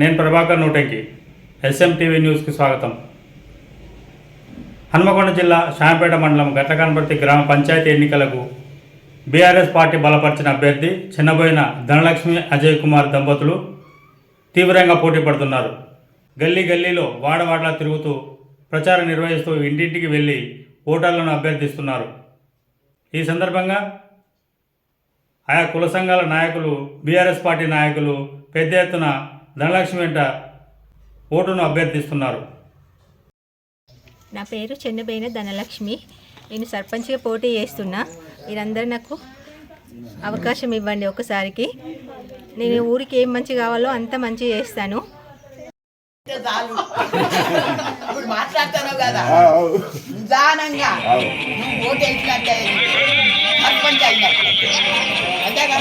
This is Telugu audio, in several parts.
నేను ప్రభాకర్ నూటంకి. ఎస్ఎం టీవీ న్యూస్కి స్వాగతం. హన్మకొండ జిల్లా శాంపేట మండలం గట్టకానపర్తి గ్రామ పంచాయతీ ఎన్నికలకు బీఆర్ఎస్ పార్టీ బలపరిచిన అభ్యర్థి చిన్నబోయిన ధనలక్ష్మి అజయ్ కుమార్ దంపతులు తీవ్రంగా పోటీ పడుతున్నారు. గల్లీ గల్లీలో వాడవాడలా తిరుగుతూ ప్రచారం నిర్వహిస్తూ ఇంటింటికి వెళ్ళి ఓటర్లను అభ్యర్థిస్తున్నారు. ఈ సందర్భంగా ఆయా కుల సంఘాల నాయకులు బీఆర్ఎస్ పార్టీ నాయకులు పెద్ద ఎత్తున ధనలక్ష్మి వెంట ఓటును అభ్యర్థిస్తున్నారు. నా పేరు చెన్నబైన ధనలక్ష్మి. నేను సర్పంచ్గా పోటీ చేస్తున్నా. మీరందరూ నాకు అవకాశం ఇవ్వండి ఒకసారికి నేను ఊరికి ఏం మంచి కావాలో అంత మంచి చేస్తాను. ఇప్పుడు కదా? నిదానంగా. నువ్వు ఓటు వేసినట్టే సర్పంచ్ అయినట్టు అంతేగా?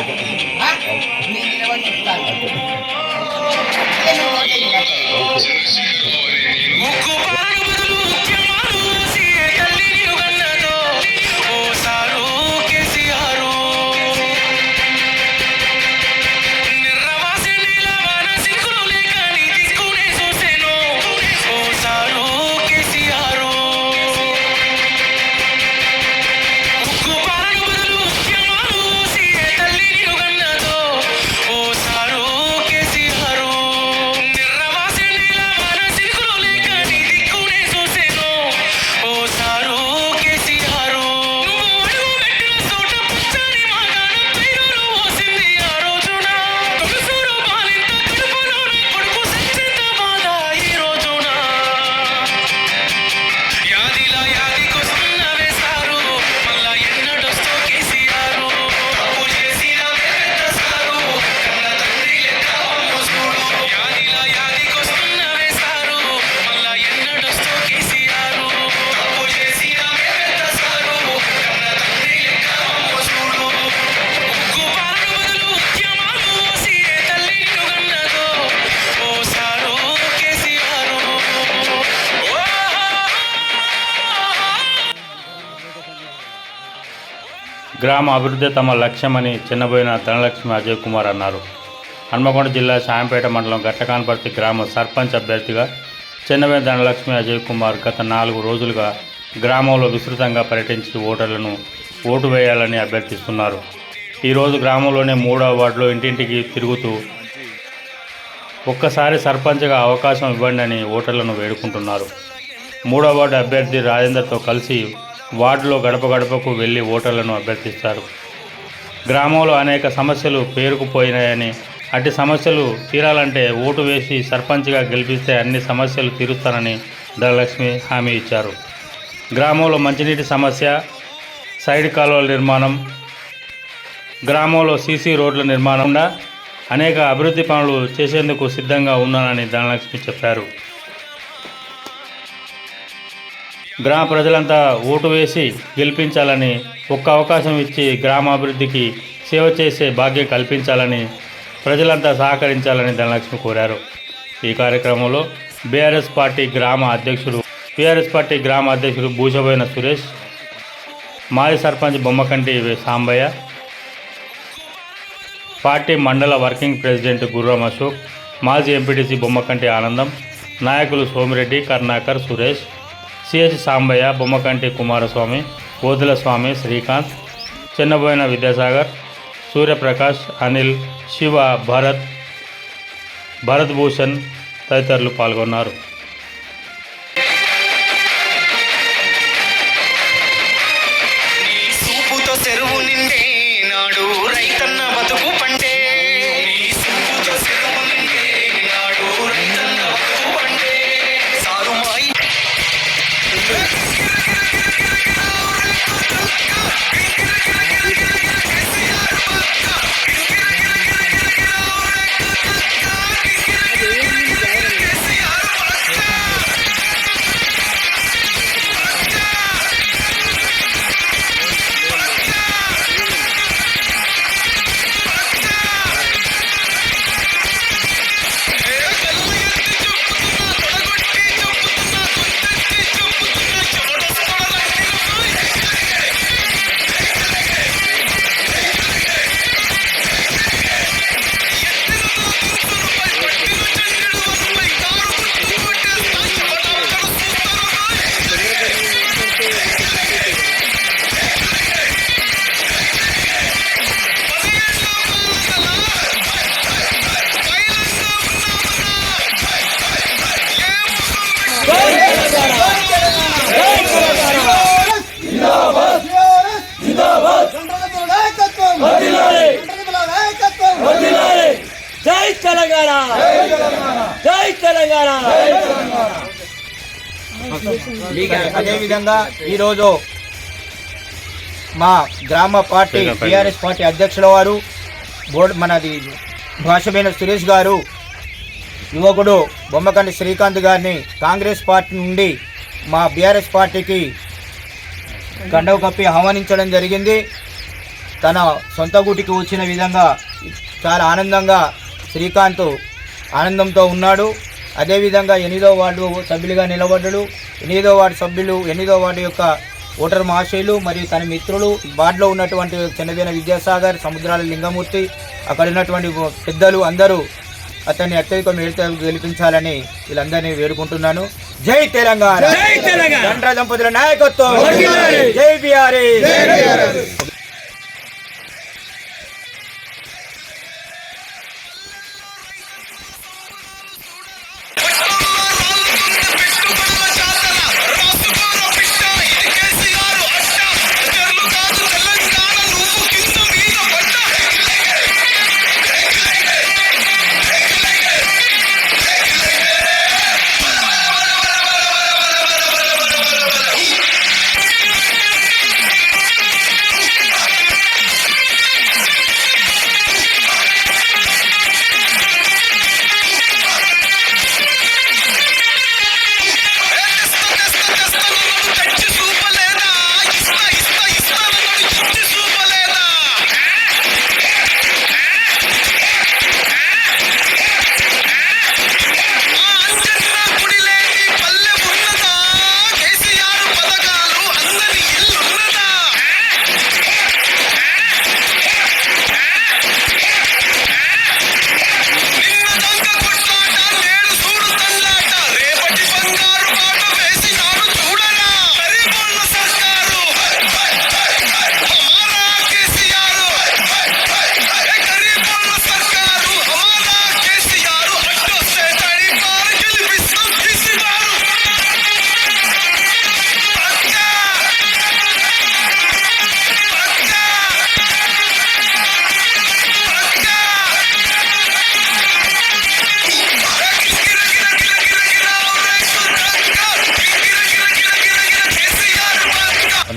గ్రామ అభివృద్ధి తమ లక్ష్యమని చిన్నబోయిన ధనలక్ష్మి అజయ్ కుమార్ అన్నారు. హన్మకొండ జిల్లా శాంపేట మండలం గట్టకానపర్తి గ్రామ సర్పంచ్ అభ్యర్థిగా చిన్నబోయిన ధనలక్ష్మి అజయ్ కుమార్ గత నాలుగు రోజులుగా గ్రామంలో విస్తృతంగా పర్యటించి ఓటర్లను ఓటు వేయాలని అభ్యర్థిస్తున్నారు. ఈరోజు గ్రామంలోనే మూడో వార్డులో ఇంటింటికి తిరుగుతూ ఒక్కసారి సర్పంచ్గా అవకాశం ఇవ్వండి అని ఓటర్లను వేడుకుంటున్నారు. మూడో వార్డు అభ్యర్థి రాజేందర్తో కలిసి వార్డులో గడప గడపకు వెళ్ళి ఓటర్లను అభ్యర్థిస్తారు. గ్రామంలో అనేక సమస్యలు పేరుకుపోయినాయని అట్టి సమస్యలు తీరాలంటే ఓటు వేసి సర్పంచ్గా గెలిపిస్తే అన్ని సమస్యలు తీరుస్తానని ధనలక్ష్మి హామీ ఇచ్చారు. గ్రామంలో మంచినీటి సమస్య సైడ్ కాలువల నిర్మాణం గ్రామంలో సీసీ రోడ్ల నిర్మాణం అనేక అభివృద్ధి పనులు చేసేందుకు సిద్ధంగా ఉన్నానని ధనలక్ష్మి చెప్పారు. గ్రామ ప్రజలంతా ఓటు వేసి గెలిపించాలని ఒక్క అవకాశం ఇచ్చి గ్రామాభివృద్ధికి సేవ చేసే భాగ్యం కల్పించాలని ప్రజలంతా సహకరించాలని ధనలక్ష్మి కోరారు. ఈ కార్యక్రమంలో బీఆర్ఎస్ పార్టీ గ్రామ అధ్యక్షుడు బీఆర్ఎస్ పార్టీ గ్రామ అధ్యక్షుడు భూషబోయిన సురేష్ మాజీ sarpanch Bommakanti Sambaiah party mandal working president Gurram Ashok మాజీ ఎంపీటీసీ బొమ్మకంటి ఆనందం నాయకులు సోమిరెడ్డి కర్ణాకర్ సురేష్ సిహెచ్ సాంబయ్య బొమ్మకంటి కుమారస్వామి కోతుల స్వామి శ్రీకాంత్ చిన్నబోయిన విద్యాసాగర్ సూర్యప్రకాష్ అనిల్ శివ భరత్ భరత్ భూషణ్ తదితరులు పాల్గొన్నారు. తెలంగాణ! జై తెలంగాణ! అదేవిధంగా ఈరోజు మా గ్రామ పార్టీ టీఆర్ఎస్ పార్టీ అధ్యక్షుల వారు బోర్డు మనది భాషమైన సురేష్ గారు యువకుడు బొమ్మకండి శ్రీకాంత్ గారిని కాంగ్రెస్ పార్టీ నుండి మా బీఆర్ఎస్ పార్టీకి కండవ కప్పి ఆహ్వానించడం జరిగింది. తన సొంత గుటికి వచ్చిన విధంగా చాలా ఆనందంగా శ్రీకాంత్ ఆనందంతో ఉన్నాడు. అదేవిధంగా ఎనిమిదో వార్డు సభ్యులుగా నిలబడ్డాడు. ఎనిమిదో వార్డు సభ్యులు ఎనిమిదో వార్డు యొక్క ఓటర్ మహాశయులు మరియు తన మిత్రులు. వార్డులో ఉన్నటువంటి చిన్నదైన విద్యాసాగర్ సముద్రాల లింగమూర్తి అక్కడ ఉన్నటువంటి పెద్దలు అందరూ అతన్ని అత్యధిక మేరతో గెలిపించాలని వీళ్ళందరినీ వేడుకుంటున్నాను. జై తెలంగాణ! జై తెలంగాణ! దండ్ర దంపతుల నాయకత్వం. జై బిఆర్ఏ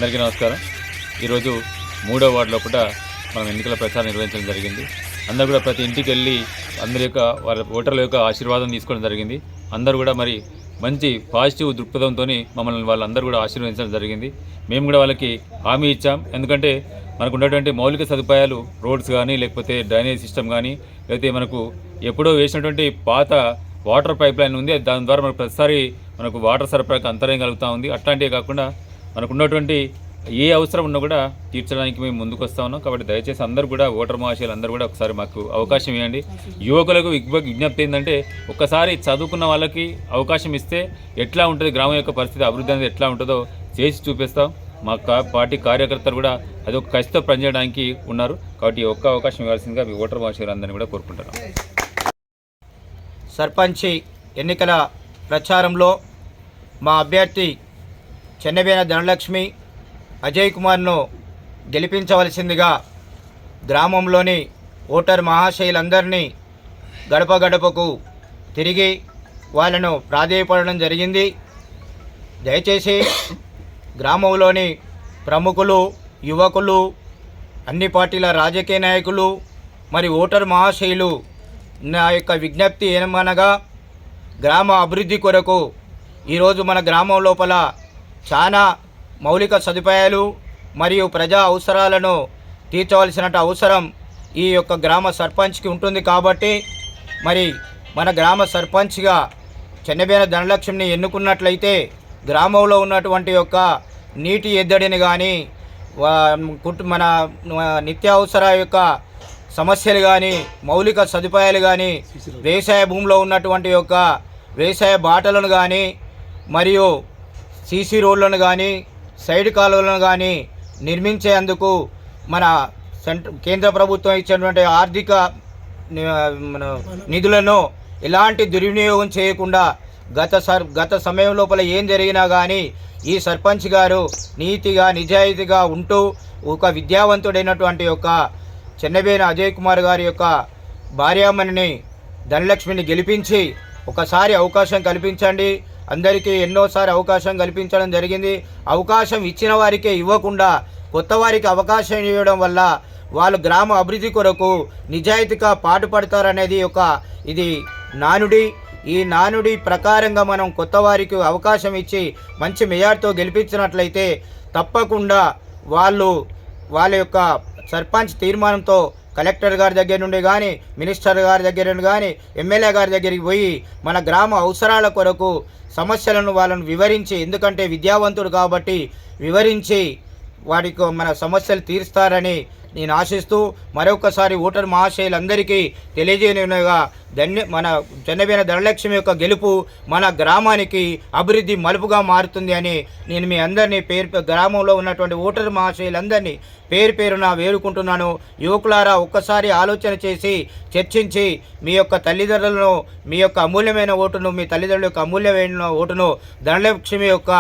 అందరికీ నమస్కారం. ఈరోజు మూడో వార్డులో కూడా మనం ఎన్నికల ప్రచారం నిర్వహించడం జరిగింది. అందరూ కూడా ప్రతి ఇంటికి వెళ్ళి అందరి యొక్క వారి ఓటర్ల యొక్క ఆశీర్వాదం తీసుకోవడం జరిగింది. అందరూ కూడా మరి మంచి పాజిటివ్ దృక్పథంతో మమ్మల్ని వాళ్ళందరూ కూడా ఆశీర్వదించడం జరిగింది. మేము కూడా వాళ్ళకి హామీ ఇచ్చాం. ఎందుకంటే మనకు ఉన్నటువంటి మౌలిక సదుపాయాలు రోడ్స్ కానీ లేకపోతే డ్రైనేజ్ సిస్టమ్ కానీ లేకపోతే మనకు ఎప్పుడో వేసినటువంటి పాత వాటర్ పైప్ లైన్ ఉంది. దాని ద్వారా మనకు ప్రతిసారి మనకు వాటర్ సరఫరాకు అంతరాయం కలుగుతూ ఉంది. అట్లాంటివి కాకుండా మనకు ఉన్నటువంటి ఏ అవసరం ఉన్నా కూడా తీర్చడానికి మేము ముందుకు వస్తా ఉన్నాం. కాబట్టి దయచేసి అందరూ కూడా ఓటర్ మహాశయాలు అందరూ కూడా ఒకసారి మాకు అవకాశం ఇవ్వండి. యువకులకు విజ్ఞప్తి ఏంటంటే ఒక్కసారి చదువుకున్న వాళ్ళకి అవకాశం ఇస్తే ఎట్లా ఉంటుంది గ్రామం యొక్క పరిస్థితి అభివృద్ధి అనేది ఎట్లా ఉంటుందో చేసి చూపిస్తాం. మా కా- పార్టీ కార్యకర్తలు కూడా అది ఒక కసితో పనిచేయడానికి ఉన్నారు. కాబట్టి ఒక్క అవకాశం ఇవ్వాల్సిందిగా మీ ఓటర్ మహాశయులందరినీ కూడా కోరుకుంటున్నాం. సర్పంచి ఎన్నికల ప్రచారంలో మా అభ్యర్థి చెన్నబేన ధనలక్ష్మి అజయ్ కుమార్ను గెలిపించవలసిందిగా గ్రామంలోని ఓటర్ మహాశైలందరినీ గడప గడపకు తిరిగి వాళ్ళను ప్రాధేయపడడం జరిగింది. దయచేసి గ్రామంలోని ప్రముఖులు యువకులు అన్ని పార్టీల రాజకీయ నాయకులు మరి ఓటర్ మహాశైలు నా యొక్క విజ్ఞప్తి ఏమనగా గ్రామ అభివృద్ధి కొరకు ఈరోజు మన గ్రామం లోపల చాలా మౌలిక సదుపాయాలు మరియు ప్రజా అవసరాలను తీర్చవలసిన అవసరం ఈ యొక్క గ్రామ సర్పంచ్కి ఉంటుంది కాబట్టి మరి మన గ్రామ సర్పంచ్గా చెన్నబేన ధనలక్ష్మిని ఎన్నుకున్నట్లయితే గ్రామంలో ఉన్నటువంటి యొక్క నీటి ఎద్దడిని కానీ కుటు మన నిత్యావసర యొక్క సమస్యలు కానీ మౌలిక సదుపాయాలు కానీ వ్యవసాయ భూమిలో ఉన్నటువంటి యొక్క వ్యవసాయ బాటలను కానీ మరియు సీసీ రోడ్లను కానీ సైడ్ కాలువలను కానీ నిర్మించేందుకు మన సెంట్ర కేంద్ర ప్రభుత్వం ఇచ్చినటువంటి ఆర్థిక మన నిధులను ఎలాంటి దుర్వినియోగం చేయకుండా గత సర్ గత సమయం లోపల ఏం జరిగినా కానీ ఈ సర్పంచ్ గారు నీతిగా నిజాయితీగా ఉంటూ ఒక విద్యావంతుడైనటువంటి యొక్క చెన్నబేన అజయ్ కుమార్ గారి యొక్క భార్యామణిని ధనలక్ష్మిని గెలిపించి ఒకసారి అవకాశం కల్పించండి. అందరికీ ఎన్నోసారి అవకాశం కల్పించడం జరిగింది. అవకాశం ఇచ్చిన వారికే ఇవ్వకుండా కొత్త వారికి అవకాశం ఇవ్వడం వల్ల వాళ్ళు గ్రామ అభివృద్ధి కొరకు నిజాయితీగా పాటుపడతారనేది ఒక ఇది నానుడి. ఈ నానుడి ప్రకారంగా మనం కొత్త వారికి అవకాశం ఇచ్చి మంచి మెజార్టీతో గెలిపించినట్లయితే తప్పకుండా వాళ్ళు వాళ్ళ యొక్క సర్పంచ్ తీర్మానంతో కలెక్టర్ గారి దగ్గర నుండి కానీ మినిస్టర్ గారి దగ్గర నుండి కానీ ఎమ్మెల్యే గారి దగ్గరికి పోయి మన గ్రామ అవసరాల కొరకు సమస్యలను వాళ్ళను వివరించి ఎందుకంటే విద్యావంతుడు కాబట్టి వివరించి వాటికి మన సమస్యలు తీరుస్తారని నేను ఆశిస్తూ మరొకసారి ఓటర్ మహాశయులందరికీ తెలియజేయనుగా ధన్య మన జనబేన ధనలక్ష్మి యొక్క గెలుపు మన గ్రామానికి అభివృద్ధి మలుపుగా మారుతుంది అని నేను మీ అందరినీ పేరు గ్రామంలో ఉన్నటువంటి ఓటర్ మహాశయులందరినీ పేరు పేరున వేడుకుంటున్నాను. యువకులారా ఒక్కసారి ఆలోచన చేసి చర్చించి మీ యొక్క తల్లిదండ్రులను మీ యొక్క అమూల్యమైన ఓటును మీ తల్లిదండ్రుల యొక్క అమూల్యమైన ఓటును ధనలక్ష్మి యొక్క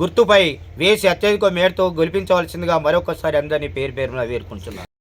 గుర్తుపై వేసి అత్యధిక మేరతో గెలిపించవలసిందిగా మరొకసారి అందరినీ పేరు పేరున వేడుకుంటున్నాను. tonight.